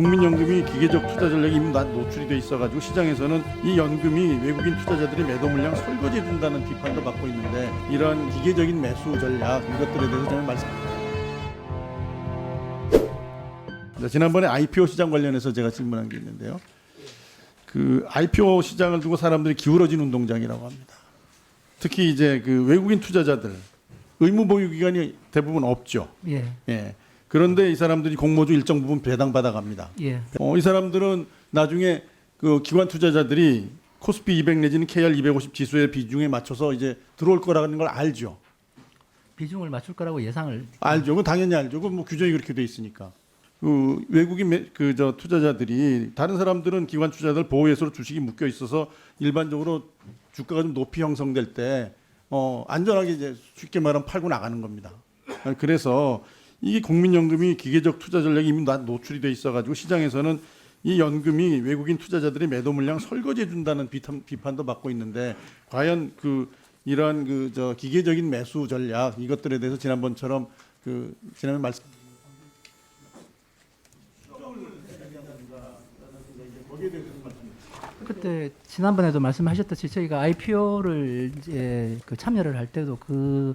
국민연금이 기계적 투자 전략이 이미 나- 노출이 돼 있어가지고 시장에서는 이 연금이 외국인 투자자들이 매도 물량 설거지해 준다는 비판도 받고 있는데 이런 기계적인 매수 전략 이것들에 대해서 저는 말씀. 자, 지난번에 IPO 시장 관련해서 제가 질문한 게 있는데요. 그 IPO 시장을 두고 사람들이 기울어진 운동장이라고 합니다. 특히 이제 그 외국인 투자자들 의무 보유 기간이 대부분 없죠. 예, 예. 그런데 이 사람들이 공모주 일정 부분 배당 받아갑니다. 예, 어, 이 사람들은 나중에 그 기관 투자자들이 코스피 200 내지는 KR 250 지수의 비중에 맞춰서 이제 들어올 거라는 걸 알죠. 비중을 맞출 거라고 예상을 알죠. 그 당연히 알죠. 그뭐 규정이 그렇게 돼 있으니까. 그 외국인 그 저 투자자들이 다른 사람들은 기관 투자자들 보호 예수로 주식이 묶여 있어서 일반적으로 주가가 좀 높이 형성될 때 어, 안전하게 이제 쉽게 말하면 팔고 나가는 겁니다. 어, 그래서 이게 국민연금이 기계적 투자 전략이 이미 나- 노출이 돼 있어가지고 시장에서는 이 연금이 외국인 투자자들의 매도 물량 설거지해 준다는 비판, 비판도 받고 있는데 과연 그 이러한 그 저 기계적인 매수 전략 이것들에 대해서 지난번처럼 그 지난번 말씀 그때 지난번에도 말씀하셨듯이 저희가 IPO를 이제 그 참여를 할 때도 그,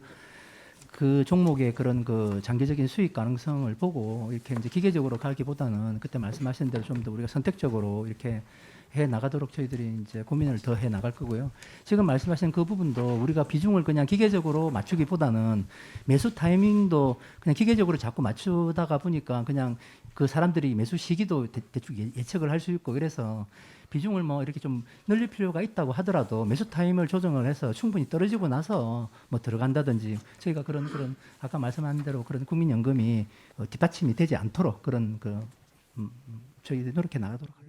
그 종목의 그런 그 장기적인 수익 가능성을 보고 이렇게 이제 기계적으로 가기보다는 그때 말씀하신 대로 좀 더 우리가 선택적으로 이렇게 해 나가도록 저희들이 이제 고민을 더 해 나갈 거고요. 지금 말씀하신 그 부분도 우리가 비중을 그냥 기계적으로 맞추기보다는 매수 타이밍도 그냥 기계적으로 자꾸 맞추다가 보니까 그냥 그 사람들이 매수 시기도 대, 대충 예- 예측을 할 수 있고 그래서 비중을 뭐 이렇게 좀 늘릴 필요가 있다고 하더라도 매수 타임을 조정을 해서 충분히 떨어지고 나서 뭐 들어간다든지 저희가 그런 그런 아까 말씀한 대로 그런 국민연금이 어, 뒷받침이 되지 않도록 그런 그 음, 음, 저희들이 노력해 나가도록.